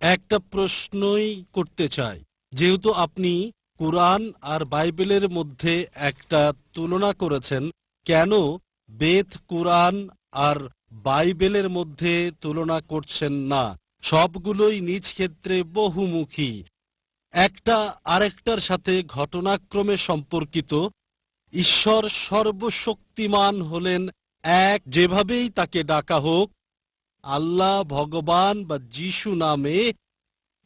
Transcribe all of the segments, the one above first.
একটা প্রশ্নই করতে চাই। যেহেতু আপনি কোরআন আর বাইবেলের মধ্যে একটা তুলনা করেছেন, কেন বেদ কোরআন আর বাইবেলের মধ্যে তুলনা করছেন না? সবগুলোই নিজ ক্ষেত্রে বহুমুখী। একটা আরেকটার সাথে ঘটনাক্রমে সম্পর্কিত। ঈশ্বর সর্বশক্তিমান হলেন এক, যেভাবেই তাকে ডাকা হোক আল্লাহ ভগবান বা যিশু নামে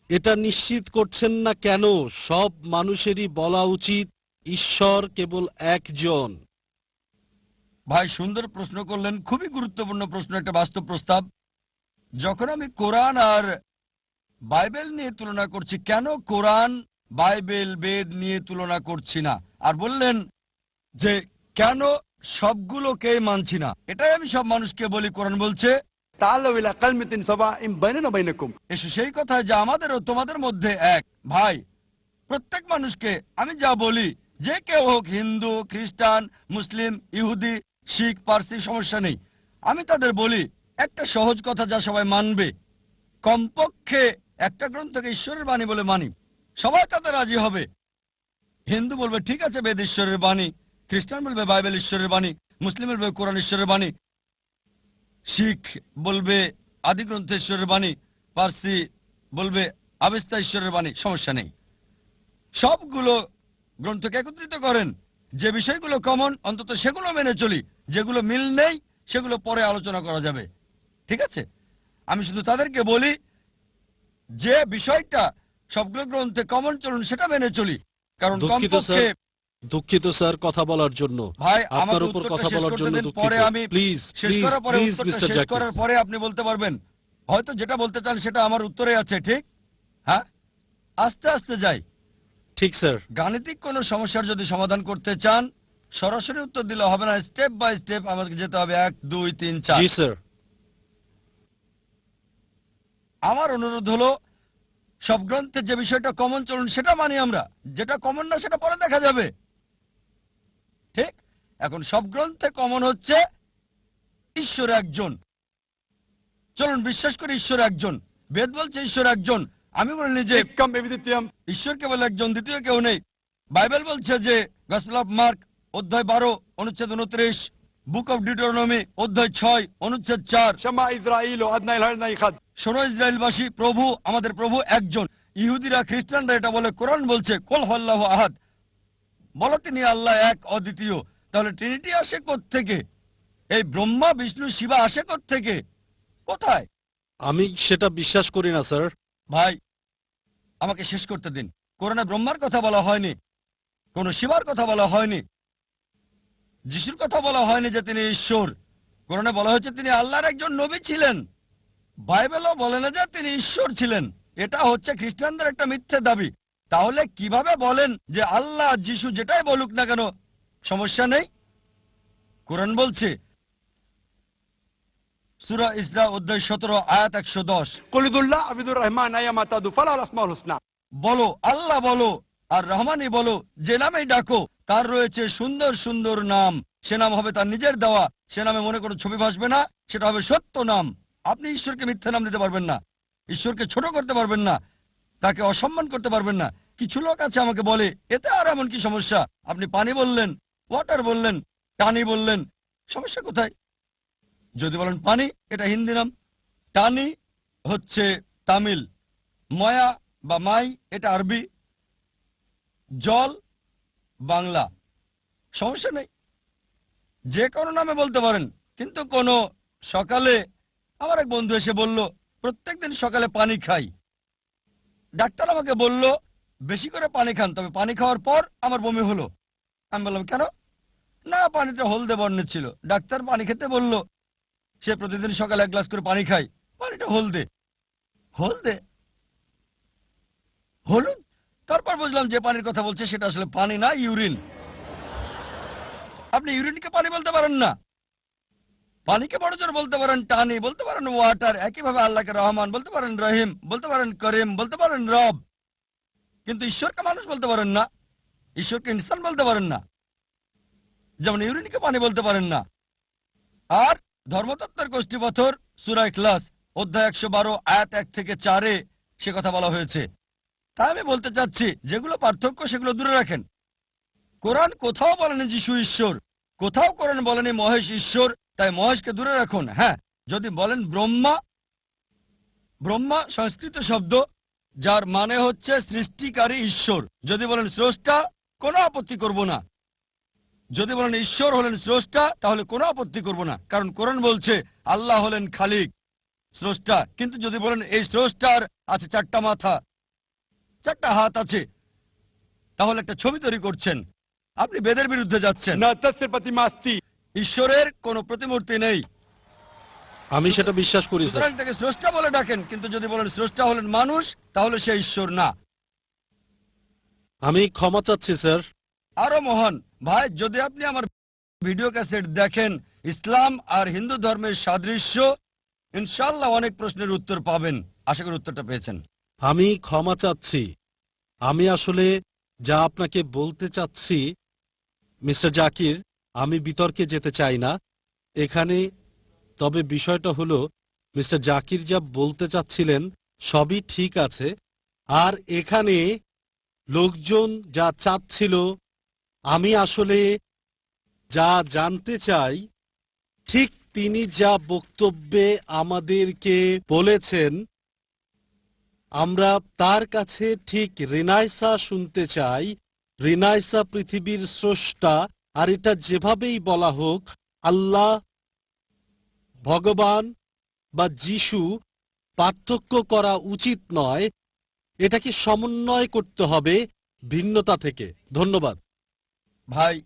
এটা নিশ্চিত করছেন না কেন? সব মানুষেরই বলা উচিত ঈশ্বর কেবল একজন। ভাই, সুন্দর প্রশ্ন করলেন, খুবই গুরুত্বপূর্ণ প্রশ্ন, একটা বাস্তব প্রস্তাব। যখন আমি কোরআন আর বাইবেল নিয়ে তুলনা করছি, কেন কোরআন, বাইবেল, বেদ নিয়ে তুলনা করছি না? আর বললেন যে, কেন সবগুলোকে মানছি না? এটাই আমি সব মানুষকে বলি, কোরআন বলছে সেই কথা যা আমাদের ও তোমাদের মধ্যে এক। ভাই, প্রত্যেক মানুষকে আমি যা বলি, যে কেউ হোক হিন্দু, খ্রিস্টান, মুসলিম, ইহুদি, শিখ, পার্সি, সমস্যা নেই। আমি তাদের বলি, একটা সহজ কথা যা সবাই মানবে। কমপক্ষে একটা গ্রন্থকে ঈশ্বরের বাণী বলে মানি। সবাই তাতে রাজি হবে। হিন্দু বলবে, ঠিক আছে বেদ ঈশ্বরের বাণী, খ্রিস্টান বলবে, বাইবেল ঈশ্বরের বাণী, মুসলিম বলবে, কোরআন ঈশ্বরের বাণী শিখ বলবে আদি গ্রন্থ ঈশ্বরের বাণী পার্সি বলবে আবেস্তা ঈশ্বরের বাণী সমস্যা নেই। সবগুলো গ্রন্থকে একত্রিত করেন। যে বিষয়গুলো কমন অন্তত সেগুলো মেনে চলি। যেগুলো মিল নেই সেগুলো পরে আলোচনা করা যাবে। ঠিক আছে? আমি শুধু তাদেরকে বলি যে বিষয়টা সবগুলো গ্রন্থে কমন চলুন সেটা মেনে চলি। কারণ কমপক্ষে দুঃখিত স্যার কথা বলার জন্য। ভাই আপনার উপর কথা বলার জন্য পরে আমি প্লিজ শেষ করার পরে উত্তরটা শেষ করার পরে আপনি বলতে পারবেন। হয়তো যেটা বলতে চান সেটা আমার উত্তরে আছে ঠিক? হ্যাঁ? আস্তে আস্তে যাই। ঠিক স্যার। গাণিতিক কোনো সমস্যার যদি সমাধান করতে চান সরাসরি উত্তর দিলে হবে না। স্টেপ বাই স্টেপ আমাদেরকে যেতে হবে। এক দুই তিন চার। জি স্যার। আমার অনুরোধ হলো সব গ্রন্থে যে বিষয়টা কমন চলুন সেটা মানি আমরা। যেটা কমন না সেটা পরে দেখা যাবে। ঠিক? এখন সব গ্রন্থে কমন হচ্ছে ঈশ্বর একজন। চলুন বিশ্বাস করি ঈশ্বর একজন। বেদ বলছে ঈশ্বর একজন। আমি বলিনি যে ঈশ্বর কেবল একজন দ্বিতীয় কেউ নেই। বাইবেল বলছে যে গসল অফ মার্ক অধ্যায় বারো অনুচ্ছেদ উনত্রিশ বুক অফ ডিটোনমি অধ্যায় ছয় অনুচ্ছেদ চার। ষোলো ইসরায়েলবাসী প্রভু আমাদের প্রভু একজন। ইহুদিরা খ্রিস্টানরা এটা বলে কোরআন বলছে কোল হল্লাহ আহাদ। বলো তিনি আল্লাহ এক অদ্বিতীয়। তাহলে ট্রিনিটি আসে থেকে এই ব্রহ্মা বিষ্ণু শিবা আসে থেকে কোথায়? আমি সেটা বিশ্বাস করি না স্যার। ভাই আমাকে শেষ করতে দিন। কোরআনে ব্রহ্মার কথা বলা হয়নি কোন শিবার কথা বলা হয়নি যিশুর কথা বলা হয়নি যে তিনি ঈশ্বর। কোরআনে বলা হয়েছে তিনি আল্লাহর একজন নবী ছিলেন। বাইবেলও বলে না যে তিনি ঈশ্বর ছিলেন। এটা হচ্ছে খ্রিস্টানদের একটা মিথ্যে দাবি। তাহলে কীভাবে বলেন যে আল্লাহ যিশু যেটাই বলুক না কেন সমস্যা নেই? কোরআন বলছে সুরা সতেরো আয়াত একশো দশ। কলিদুল্লাহ আবিদুর রহমান বলো আল্লাহ বলো আর রহমানই বলো যে নামেই ডাকো তার রয়েছে সুন্দর সুন্দর নাম। সে নাম হবে তার নিজের দেওয়া সে নামে মনে করো ছবি ভাসবে না সেটা হবে সত্য নাম। আপনি ঈশ্বরকে মিথ্যা নাম দিতে পারবেন না ঈশ্বরকে ছোট করতে পারবেন না তাকে অসম্মান করতে পারবেন না। কিছু লোক আছে আমাকে বলে, এতে আর এমন কি সমস্যা? আপনি পানি বললেন ওয়াটার বললেন, টানি বললেন, সমস্যা কোথায়? যদি বলেন পানি, এটা হিন্দি নাম। টানি হচ্ছে তামিল, ময়া বা মাই, এটা আরবি। জল, বাংলা। সমস্যা নেই। যে কোনো নামে বলতে পারেন। কিন্তু কোনো সকালে, আমার এক বন্ধু এসে বলল, প্রত্যেকদিন সকালে পানি খাই। ডাক্তার আমাকে বলল, বেশি করে পানি খান, তবে পানি খাওয়ার পর আমার বমি হলো। আমি বললাম, কেন? না পানিটা হলদে বর্ণের ছিল। ডাক্তার পানি খেতে বলল, সে প্রতিদিন সকালে এক গ্লাস করে পানি খায়। পানিটা হলদে। হলদে? হলুদ? তারপর বুঝলাম যে পানির কথা বলছে, সেটা আসলে পানি না, ইউরিন। আপনি ইউরিনকে পানি বলতে পারেন না। পানিকে বড় জোর বলতে পারেন টানি, বলতে পারেন ওয়াটার একইভাবে আল্লাহকে রহমান, বলতে পারেন রহিম, বলতে পারেন করিম, বলতে পারেন রব। কিন্তু ঈশ্বরকে মানুষ বলতে পারেন না, ঈশ্বরকে ইনসান বলতে পারেন না। যেমন ইউরিনকে পানি বলতে পারেন না। আর ধর্মতত্ত্বের গোষ্ঠী পাথর সুরাই ক্লাস অধ্যায় একশো বারো, আয়াত এক থেকে চারে সে কথা বলা হয়েছে। তাই আমি বলতে চাচ্ছি, যেগুলো পার্থক্য সেগুলো দূরে রাখেন। কোরআন কোথাও বলেনি যিশু ঈশ্বর, কোথাও কোরআন বলেনি মহেশ ঈশ্বর তাই মহেশকে দূরে রাখুন হ্যাঁ। যদি বলেন ব্রহ্মা ব্রহ্মা সংস্কৃত শব্দ, যার মানে হচ্ছে সৃষ্টিকারী ঈশ্বর। যদি বলেন স্রষ্টা, কোনো আপত্তি করব না। যদি বলেন ঈশ্বর হলেন স্রষ্টা, তাহলে কোনো আপত্তি করব না। কারণ কোরআন বলছে, আল্লাহ হলেন খালিক, স্রষ্টা। কিন্তু যদি বলেন এই স্রষ্টার আছে চারটা মাথা, চারটা হাত আছে, তাহলে একটা ছবি তৈরি করছেন। আপনি বেদের বিরুদ্ধে যাচ্ছেন। না প্রতি মাস্তি। ঈশ্বরের কোনো প্রতিমূর্তি নেই। আমি সেটা বিশ্বাস করি সুতরাং তাকে স্রষ্টা বলে ডাকেন কিন্তু যদি বলেন স্রষ্টা হলেন মানুষ তাহলে সে ঈশ্বর না। আমি ক্ষমা চাচ্ছি স্যার। আরও মহান ভাই যদি আপনি আমার ভিডিও ক্যাসেট দেখেন ইসলাম আর হিন্দু ধর্মের সাদৃশ্য ইনশাল্লাহ অনেক প্রশ্নের উত্তর পাবেন। আশা করি উত্তরটা পেয়েছেন। আমি ক্ষমা চাচ্ছি। আমি আসলে যা আপনাকে বলতে চাচ্ছি মিস্টার জাকির আমি বিতর্কে যেতে চাই না। এখানে তবে বিষয়টা হলো, মিস্টার জাকির যা বলতে চাচ্ছিলেন সবই ঠিক আছে। আর এখানে লোকজন যা চাচ্ছিল, আমি আসলে যা জানতে চাই, ঠিক তিনি যা বক্তব্যে আমাদেরকে বলেছেন, আমরা তার কাছে ঠিক রিনাইসা শুনতে চাই। রিনাইসা পৃথিবীর স্রষ্টা আর এটা যেভাবেই বলা হোক, আল্লাহ, ভগবান বা যিশু পার্থক্য করা উচিত নয়, এটাকে সমন্বয় করতে হবে ভিন্নতা থেকে। ধন্যবাদ। ভাই,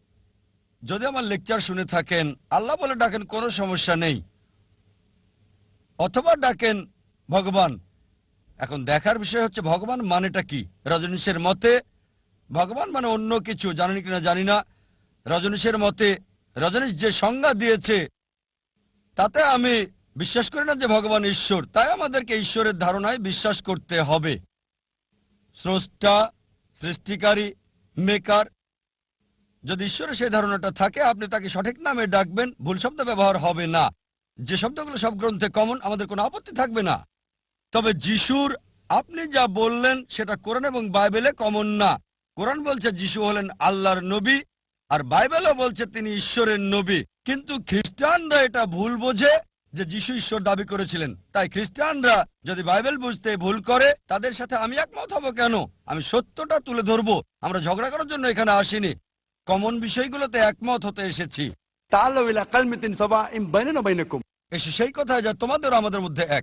যদি আমার লেকচার শুনে থাকেন, আল্লাহ বলে ডাকেন, কোনো সমস্যা নেই। অথবা ডাকেন, ভগবান, এখন দেখার বিষয় হচ্ছে, ভগবান মানেটা কি? রজনীশের মতে, ভগবান মানে অন্য কিছু, জানেন কিনা জানি না। রজনীশের মতে, রজনীশ যে সংজ্ঞা দিয়েছে, তাতে আমি বিশ্বাস করি না যে ভগবান ঈশ্বর, তাই আমাদেরকে ঈশ্বরের ধারণায় বিশ্বাস করতে হবে। স্রষ্টা, সৃষ্টিকারী, মেকার, যদি ঈশ্বরের সেই ধারণাটা থাকে, আপনি তাকে সঠিক নামে ডাকবেন, ভুল শব্দ ব্যবহার হবে না। যে শব্দগুলো সব গ্রন্থে কমন আমাদের কোনো আপত্তি থাকবে না। তবে যিশুর আপনি যা বললেন, সেটা কোরআন এবং বাইবেলে কমন না। কোরআন বলছে, যিশু হলেন আল্লাহর নবী আর বাইবেলও বলছে তিনি ঈশ্বরের নবী। কিন্তু খ্রিস্টানরা এটা ভুল বোঝে যে যিশু ঈশ্বর দাবি করেছিলেন। তাই খ্রিস্টানরা যদি বাইবেল বুঝতে ভুল করে তাদের সাথে আমি একমত হব কেন? আমি সত্যটা তুলে ধরবো। আমরা ঝগড়া করার জন্য এখানে আসিনি। কমন বিষয়গুলোতে একমত হতে এসেছি। এসে সেই কথা যা তোমাদের আমাদের মধ্যে এক।